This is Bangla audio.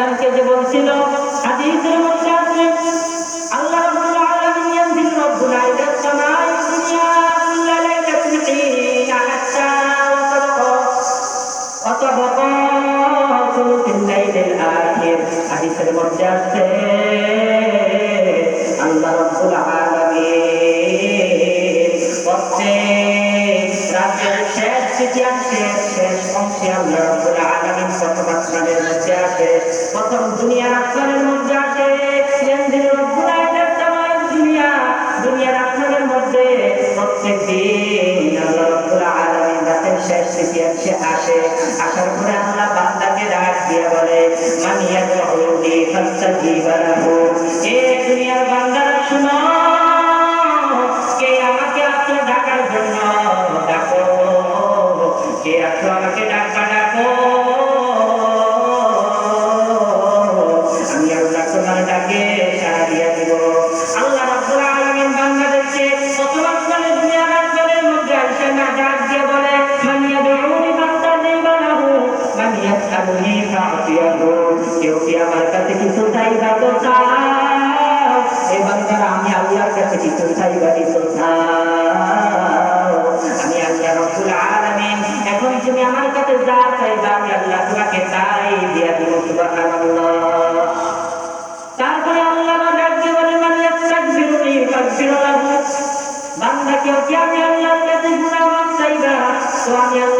শয়তানকে যে বলছিল হাদিসের মধ্যে আছে আল্লাহ রাব্বুল আলামিন ইয়ানজিল রব্বুল আলামিন দুনিয়া আল্লাহ মধ্যে দুনিয়ার এ দুনিয়ার বান্দারা শুনো। আমার কাছে কিছু চাইবা তো চাও। এই আমি আল্লাহর কাছে কিছু চাইবা কিছু আমি আল্লাহ রাব্বুল আলামিন, এখন তুমি আমার কাছে যা চাইবা আমি আল্লাহ তোমাকে তাই দিয়া দিব, সুবহানাল্লাহ। তারপরে আল্লাহ ডাক দিয়ে বলে, মান ইয়াস্তাগফিরুনি ফাগফির বান্দা কেউ কি আমি আল্লাহর কাছে গুনাহ চাইবা? তো আমি আল্লাহর